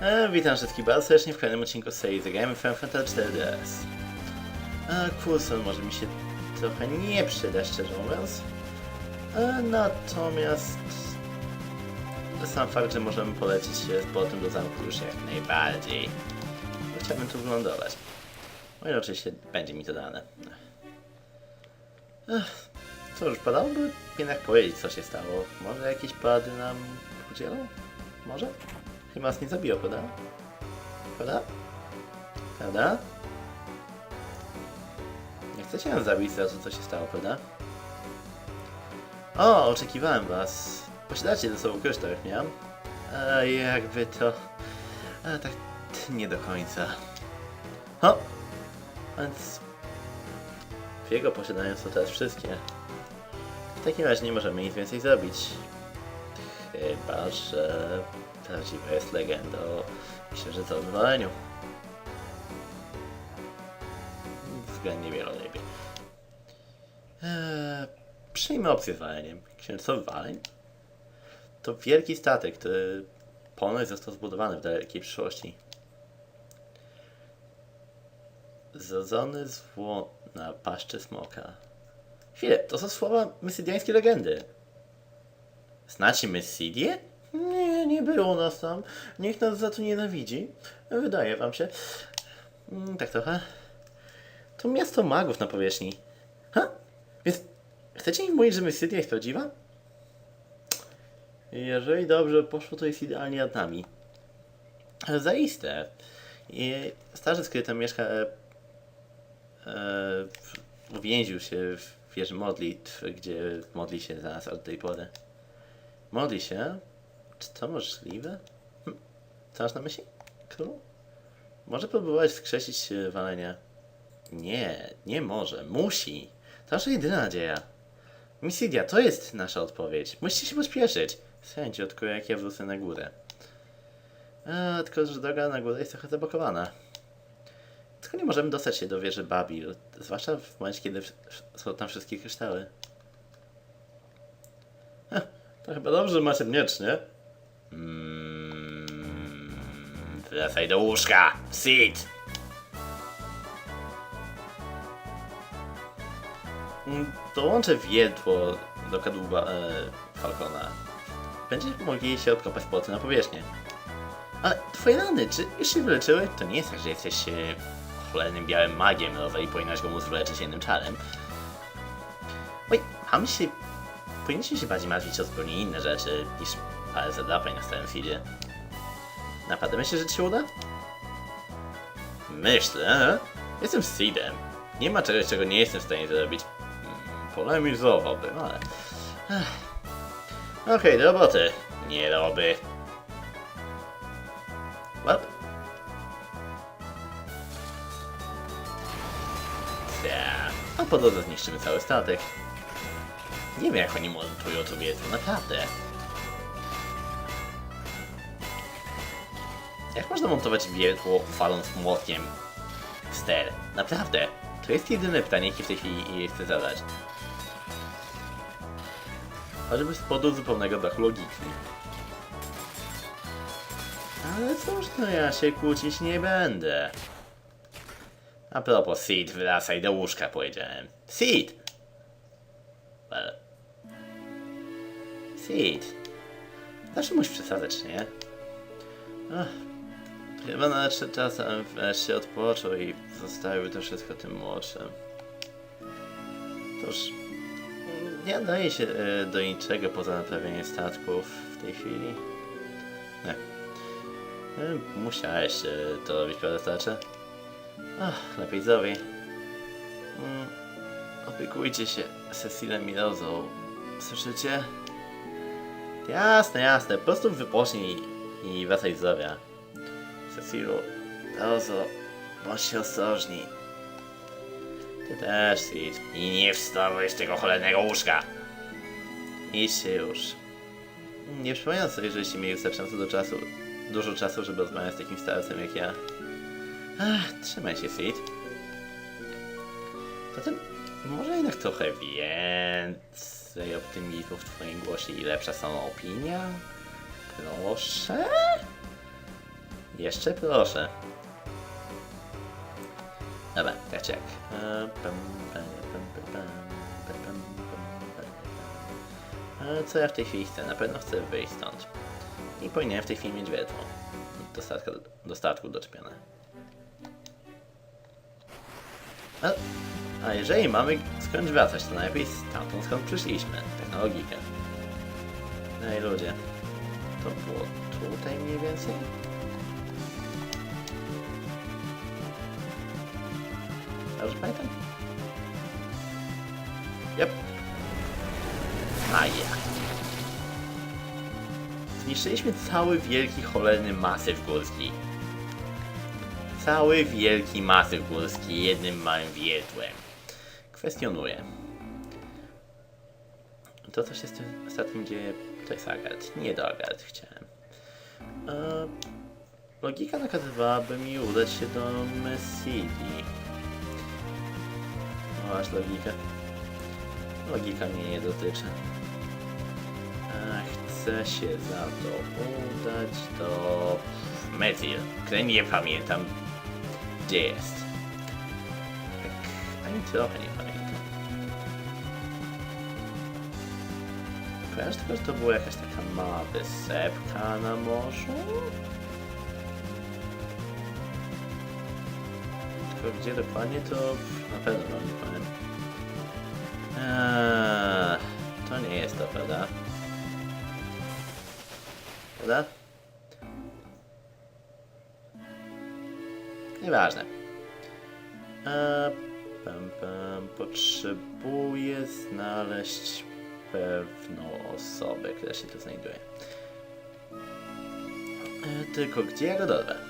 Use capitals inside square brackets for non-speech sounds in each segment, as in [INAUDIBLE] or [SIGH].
E, witam wszystkich bardzo serdecznie w kolejnym odcinku serii Zagrajmy w Final Fantasy 4DS. E, Coulson może mi się trochę nie przyda, szczerze mówiąc. E, natomiast sam fakt, że możemy polecieć się z botem do zamku już jak najbardziej. Chciałbym tu wylądować. No i oczywiście będzie mi to dane. Ech, cóż, padałoby jednak powiedzieć, co się stało. Może jakieś pady nam udzielą? Może? Chyba nas nie zabiło, prawda? Prawda? Prawda? Nie chcecie nas zabić za to, co się stało, prawda? O, oczekiwałem was. Posiadacie ze sobą kryształ, jak miałem. A jakby to... A tak nie do końca. O! Więc... W jego posiadaniu są teraz wszystkie. W takim razie nie możemy nic więcej zrobić. Chyba, że prawdziwa jest legenda o księżycowym waleniu. Względnie wielolejbie. Eee, przyjmę opcję z waleniem. Księżycowy waleń? To wielki statek, który ponoć został zbudowany w dalekiej przyszłości. Zrodzony zło na paszczy smoka. Chwilę, to są słowa mysydiańskiej legendy. Znacie Mysidię? Nie, nie było nas tam. Nikt nas za to nienawidzi. Wydaje wam się. Mm, tak trochę. To miasto magów na powierzchni. Ha? Więc chcecie mi mówić, że Mysidia jest prawdziwa? Jeżeli dobrze poszło, to jest idealnie nad nami. Zaiste. I starzec, który tam mieszka, e, e, uwięził się w wieży modlitw, gdzie modli się za nas od tej pory. Modli się? Czy to możliwe? Hm. Co masz na myśli? Król? Może próbować wskrzesić walenie. Nie, nie może. Musi. To nasza jedyna nadzieja. Misidia, to jest nasza odpowiedź. Musicie się pośpieszyć. Sędziotko, jak ja wrócę na górę. A, tylko, że droga na górę jest trochę zablokowana. Tylko nie możemy dostać się do wieży Babil. Zwłaszcza w momencie, kiedy są tam wszystkie kryształy. Heh, to chyba dobrze, macie miecz, nie? Wracaj do łóżka! Sit! Mm, Dołączę wiertło do kadłuba e, Falcona. Będziecie mogli się odkopać płoty na powierzchnię. Ale twoje rany, czy już się wyleczyły? To nie jest tak, że jesteś e, cholernym białym magiem, Rowe, i powinnaś go móc wyleczyć jednym czarem. Oj, mam się... Powinniśmy się bardziej martwić o zupełnie inne rzeczy niż parę zadrapań na starym feedzie. Naprawdę myślisz, że ci się uda? Myślę. Jestem Seedem. Nie ma czegoś, czego nie jestem w stanie zrobić. Mm, Polemizowałbym, ale... Okej, do roboty. Nie roby. What? Ja. A po drodze zniszczymy cały statek. Nie wiem jak oni montują to wiedzę, naprawdę. Jak można montować wiertło faląc młotkiem ster? Naprawdę. To jest jedyne pytanie, jakie w tej chwili chcę zadać. Choćby z powodu zupełnego braku logiki. Ale cóż, no ja się kłócić nie będę. A propos, Sid, wracaj do łóżka, powiedziałem. Sid! Well. Sid. Zawsze musisz przesadzać, nie? Ach, chyba nadszedł czas, abym wreszcie odpoczął i zostawił to wszystko tym młodszym. Cóż, nie daje się e, do niczego poza naprawieniem statków w tej chwili. Nie. E, Musiałeś e, to robić, prawda, starcze? Ach, lepiej zowie. Mm, opiekujcie się Cecilem i Rozą. Słyszycie? Jasne, jasne. Po prostu wypocznij i wracaj zdrowia. Cecilu, Rozo, bądźcie ostrożni. Ty też, Sid. I nie wstawaj z tego cholernego łóżka. Idźcie już. Nie przypominam sobie, żeście mieli wystarczająco do czasu, dużo czasu, żeby rozmawiać z takim starcem jak ja. Ach, trzymaj się, Sid. Zatem może jednak trochę więcej optymizmu w twoim głosie i lepsza sama opinia? Proszę? Jeszcze proszę. Dobra, tak jak. Co ja w tej chwili chcę? Na pewno chcę wyjść stąd. I powinienem w tej chwili mieć wiedło. Do statku, do statku doczepione. A, a jeżeli mamy skądś wracać, to najlepiej stamtąd skąd przyszliśmy. Tak logikę. No i ludzie. To było tutaj mniej więcej? Dobrze pamiętam? Yep. A ja. Zniszczyliśmy cały wielki cholerny masyw górski. Cały wielki masyw górski jednym małym wiertłem. Kwestionuję. To co się z tym statkiem dzieje, to jest Agard. Nie do Agard chciałem. E, logika nakazywałaby mi udać się do Messidi. Masz logikę. Logika mnie nie dotyczy. A chcę się za to udać do Metil, nie pamiętam gdzie jest. Tak, ani trochę nie pamiętam. Kojarzę tylko, że to była jakaś taka mała wysepka na morzu? Tylko gdzie dokładnie to na pewno wam nie powiem. Eee, to nie jest to, prawda? Prawda? Nieważne. Eee, pam, pam, potrzebuję znaleźć pewną osobę, która się tu znajduje. Eee, tylko gdzie ja go dorwę?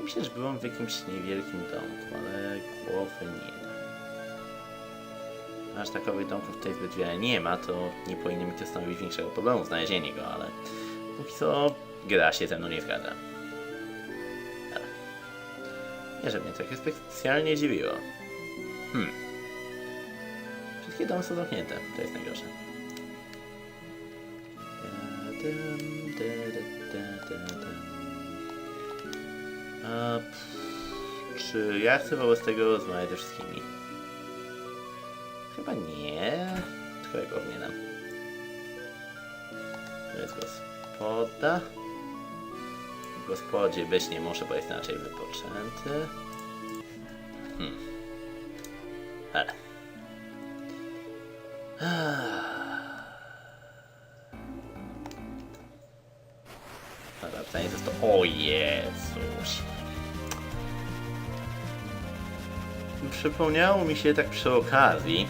Wydaje mi się, że byłem w jakimś niewielkim domku, ale głowy nie da. Aż takowych domków tutaj zbyt wiele nie ma, to nie powinno mi to stanowić większego problemu znalezienie go, ale póki co gra się ze mną nie zgadza. Ale Nie, że mnie to jakoś specjalnie dziwiło. Hmm. Wszystkie domy są zamknięte, to jest najgorsze. Da-dum, A, czy ja chcę wobec tego rozmawiać ze wszystkimi? Chyba nie. Tylko ja go powinienem. To jest gospoda. W gospodzie być nie może, bo jest inaczej wypoczęty. Hmm. Ale. Dobra, pytanie to jest to... O Jezus. Przypomniało mi się tak przy okazji.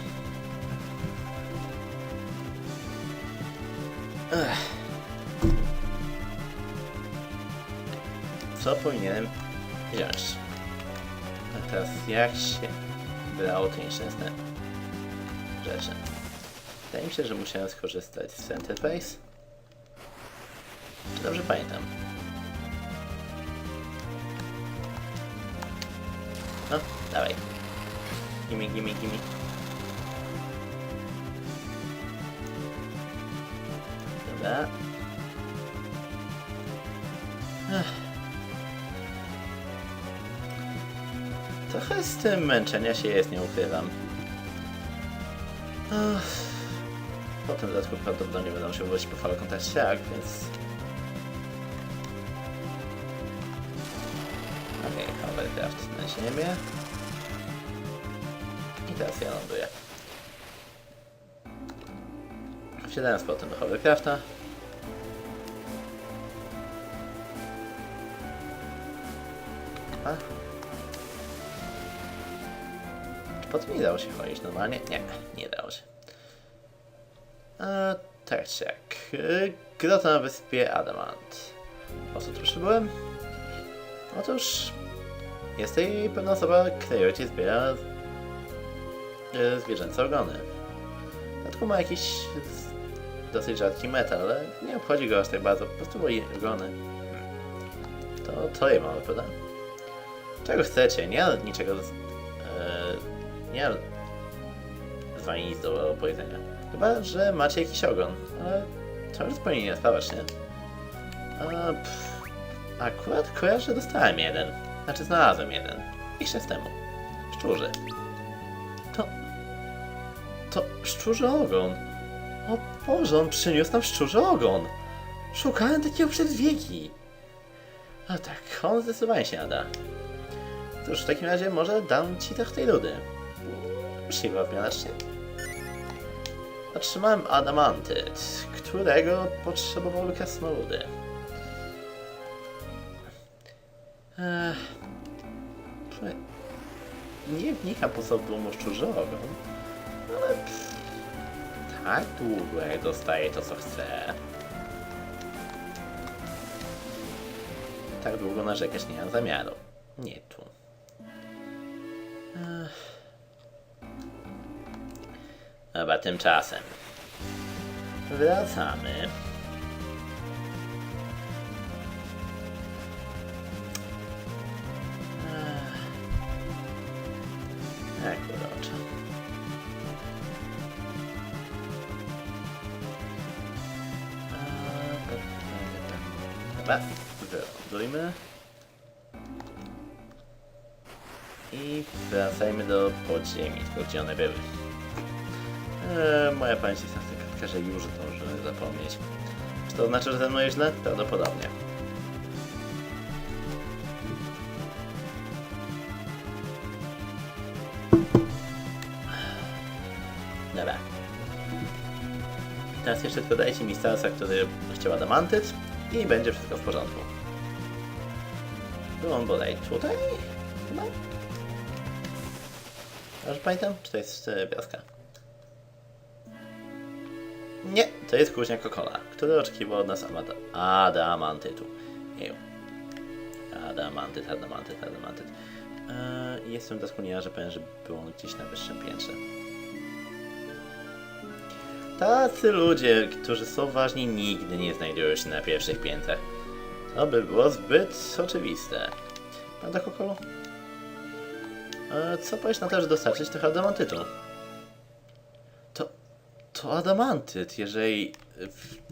Ech. Co powinienem wziąć? A teraz jak się brało te nieszczęsne rzeczy? Wydaje mi się, że musiałem skorzystać z Centerface. Dobrze pamiętam? No, dawaj. Gimme, gimme, gimme. Dobra. Ech. [SIGHS] Trochę z tym męczenia się jest, nie ukrywam. Ech. Po tym dodatku prawdopodobnie będą się wrócić po falokontakcie, więc... Okej, okay, hovercraft na ziemię. Teraz ja ląduję. Wsiadałem z powrotem do hovercrafta. A? Czy po tym nie dało się chodzić normalnie? Nie, nie dało się. A, tak czy Grota na wyspie Adamant. Po co tu przybyłem? Otóż jest tutaj pewna osoba, która ci zbiera zwierzęce ogony. Dodatku ma jakiś dosyć rzadki metal, ale nie obchodzi go aż tak bardzo, po prostu woli ogony. To, to je mamy, prawda? Czego chcecie? Nie niczego... E, nie z wami nic do powiedzenia. Chyba, że macie jakiś ogon, ale to już zupełnie nie sprawa, czy nie? A, pff, akurat kojarzę, że dostałem jeden. Znaczy znalazłem jeden. Czas temu. Szczurzy. To... Szczurzy ogon. O Boże, on przyniósł nam szczurzy ogon. Szukałem takiego przez wieki. A tak, on zdecydowanie się nada. Cóż, w takim razie może dam ci trochę tej ludy. Siła w miarę czy nie? Otrzymałem adamantyt, którego potrzebowały krasnoludy. Ech, nie wnikam po co było szczurze ogon, ale tak długo jak dostaję to co chcę, tak długo narzekać nie mam zamiaru. Nie tu. Ech. Dobra, tymczasem. Wracamy. Wylądujmy. I wracajmy do podziemi, tylko gdzie one były. Eee, moja pamięć jest na taka, że już zdążymy zapomnieć. Czy to znaczy, że ze mną jest źle? Prawdopodobnie. Dobra. Teraz jeszcze tylko dajcie mi starca, który chciał adamantyt i będzie wszystko w porządku. Był on bodaj tutaj? Chyba? Dobrze pamiętam? Czy to jest e, wioska? Nie, to jest kuźnia Kokola, który oczekiwał od nas amada- adamantytu. Eju. Adamantyt, adamantyt, adamantyt. Eee, jestem doskonale, że powiem, że był on gdzieś na wyższym piętrze. Tacy ludzie, którzy są ważni, nigdy nie znajdują się na pierwszych piętrach. To by było zbyt oczywiste. Prawda, Kokolu? Eee, co powiesz na to, że dostarczyć trochę adamantytu? To to adamantyt, jeżeli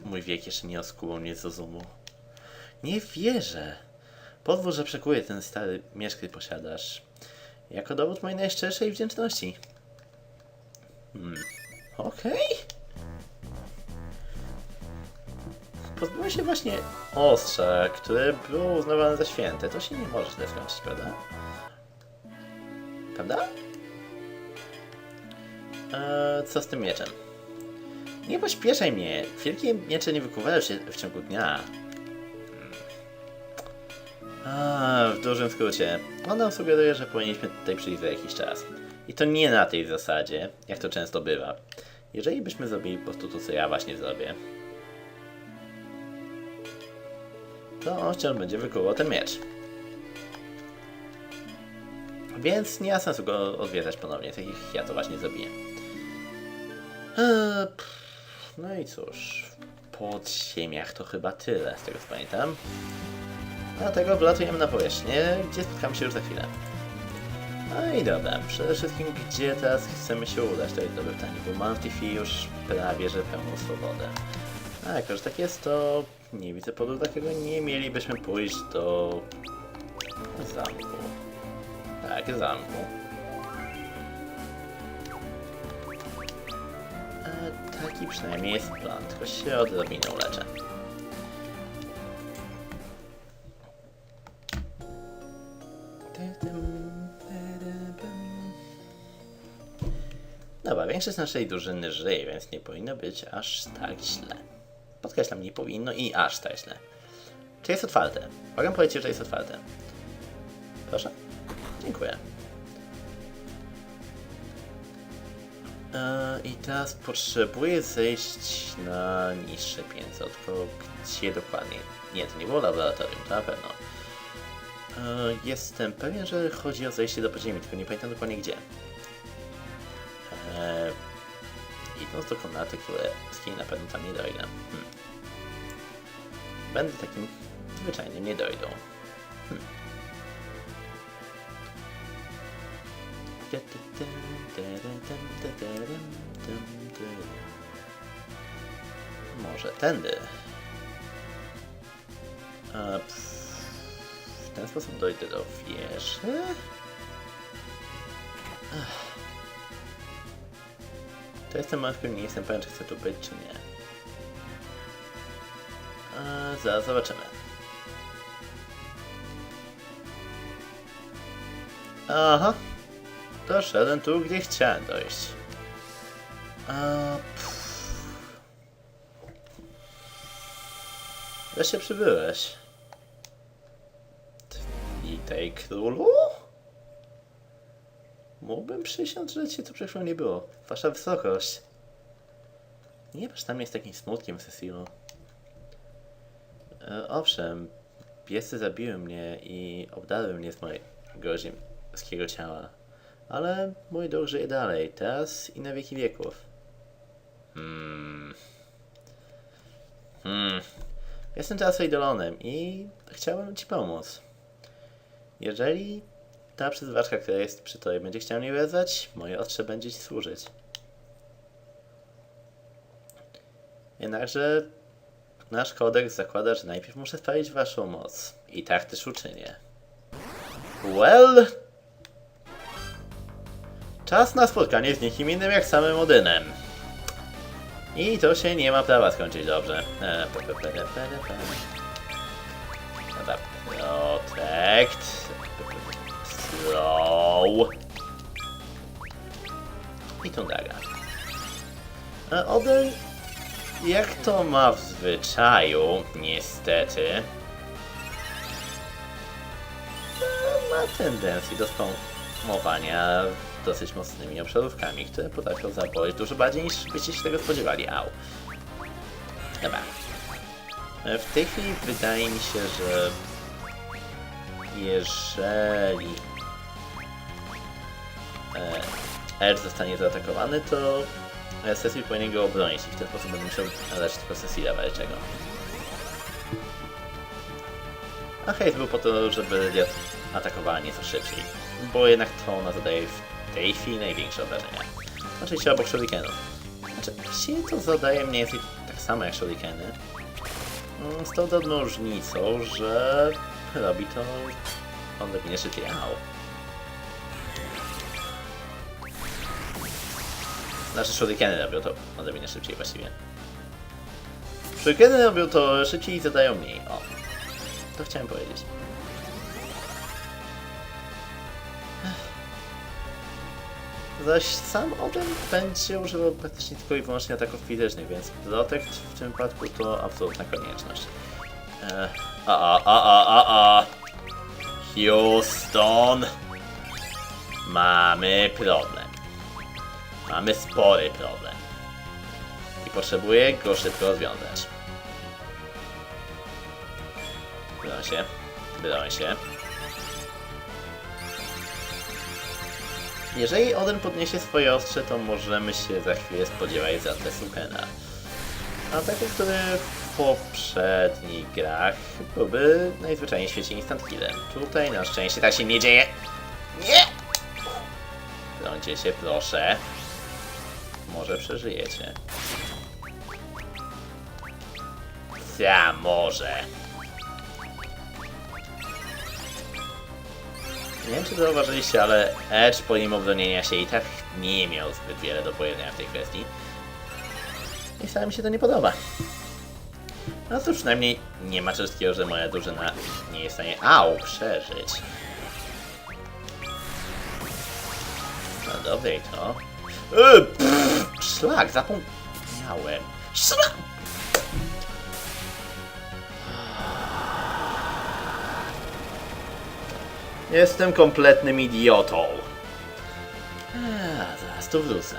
mój wiek jeszcze nie oskuł mnie z rozumu. Nie wierzę. Pozwól, że przekuję ten stary miecz, który posiadasz. Jako dowód mojej najszczerszej wdzięczności. Hmm. Okej. Pozbyłem się właśnie ostrza, które było uznawane za święte. To się nie może źle skończyć, prawda? Prawda? Eee, co z tym mieczem? Nie pośpieszaj mnie. Wielkie miecze nie wykuwają się w ciągu dnia. A, w dużym skrócie. On nam sugeruje, że powinniśmy tutaj przyjść za jakiś czas. I to nie na tej zasadzie, jak to często bywa. Jeżeli byśmy zrobili po prostu to, co ja właśnie zrobię, to on wciąż będzie wykuwał ten miecz. Więc nie ma sensu go odwiedzać ponownie, tak jak ja to właśnie zrobiłem. Eee, no i cóż, w podziemiach to chyba tyle, z tego co pamiętam. Dlatego wlatujemy na powierzchnię, gdzie spotkamy się już za chwilę. No i dobra, przede wszystkim gdzie teraz chcemy się udać, to jest dobre pytanie, bo mam w tej chwili już prawie że pełną swobodę. A jako, że tak jest, to nie widzę powodu, dlaczego nie mielibyśmy pójść do zamku. Tak, zamku. E, taki przynajmniej jest plan, tylko się odrobinę uleczę. Dobra, większość naszej drużyny żyje, więc nie powinno być aż tak źle. Podkreślam, nie powinno i aż tak źle. Czy jest otwarte? Mogę powiedzieć, że jest otwarte. Proszę. Dziękuję. E, I teraz potrzebuję zejść na niższe piętro, tylko gdzie dokładnie? Nie, to nie było laboratorium, to na pewno. E, Jestem pewien, że chodzi o zejście do podziemi, tylko nie pamiętam dokładnie gdzie. Do komnaty, które z której na pewno tam nie dojdę. Hmm. Będę takim zwyczajnym. Hmm. Da, da. Tędy. Może tędy. A, w ten sposób dojdę do wieży? To jestem moment, w którym nie jestem pewien, czy chcę tu być, czy nie. A, zaraz zobaczymy. Aha. Doszedłem tu, gdzie chciałem dojść. Pff. Wreszcie przybyłeś. Witaj, królu? Mógłbym przysiąc, że cię tu chwilą nie było. Wasza wysokość. Nie patrz mnie z takim smutkiem, Cecilu. E, owszem, piesy zabiły mnie i obdarły mnie z mojego ziemskiego ciała. Ale mój duch żyje dalej, teraz i na wieki wieków. Hmm. Hmm. Jestem teraz idolonem i chciałbym ci pomóc. Jeżeli ta przyzwaczka, która jest przy tobie, będzie chciała mnie wezwać, moje ostrze będzie ci służyć. Jednakże nasz kodeks zakłada, że najpierw muszę spalić waszą moc. I tak też uczynię. Well... Czas na spotkanie z nikim innym jak samym Odynem. I to się nie ma prawa skończyć dobrze. E. Dobra, protect. Slow. I Tundaga. E, Odyn, jak to ma w zwyczaju, niestety, e, ma tendencję do spamowania dosyć mocnymi obszarówkami, które potrafią zaboleć dużo bardziej niż byście się tego spodziewali. Au. Dobra. E, W tej chwili wydaje mi się, że jeżeli Edge zostanie zaatakowany, to Cecil powinien go obronić i w ten sposób będę musiał leczyć tylko Cecila walczego. A hejt był po to, żeby Liat atakowała nieco szybciej, bo jednak to ona zadaje w tej chwili największe obrażenia. Oczywiście obok shurikenów. Znaczy, właściwie to zadaje mniej więcej tak samo jak shurikeny, Mm, z tą drobną różnicą, że robi to odrobinę szybciej. Au. Znaczy shurikeny robią to odrobinę szybciej właściwie. Shurikeny robią to szybciej i zadają mniej. O. To chciałem powiedzieć. Zaś sam Odin będzie używał praktycznie tylko i wyłącznie ataków fizycznych, więc Protect w tym wypadku to absolutna konieczność. E, a, a, a, a, a, a. Houston. Mamy problem. Mamy spory problem. I potrzebuję go szybko rozwiązać. Broń się. Broń się. Jeżeli Oden podniesie swoje ostrze, to możemy się za chwilę spodziewać za Tesukena. Ataku, który w poprzednich grach byłby najzwyczajniej w świecie instant killem. Tutaj na szczęście tak się nie dzieje. Nie! Brońcie się proszę. Może przeżyjecie. Ja może. Nie wiem czy zauważyliście, ale Edge pomimo bronienia się i tak nie miał zbyt wiele do powiedzenia w tej kwestii. I wcale mi się to nie podoba. No to przynajmniej nie ma takiego, że moja drużyna nie jest w stanie au przeżyć. No dobra i to. Yy, szlak, zapomniałem. Szlak! Jestem kompletnym idiotą. A, zaraz tu wrócę.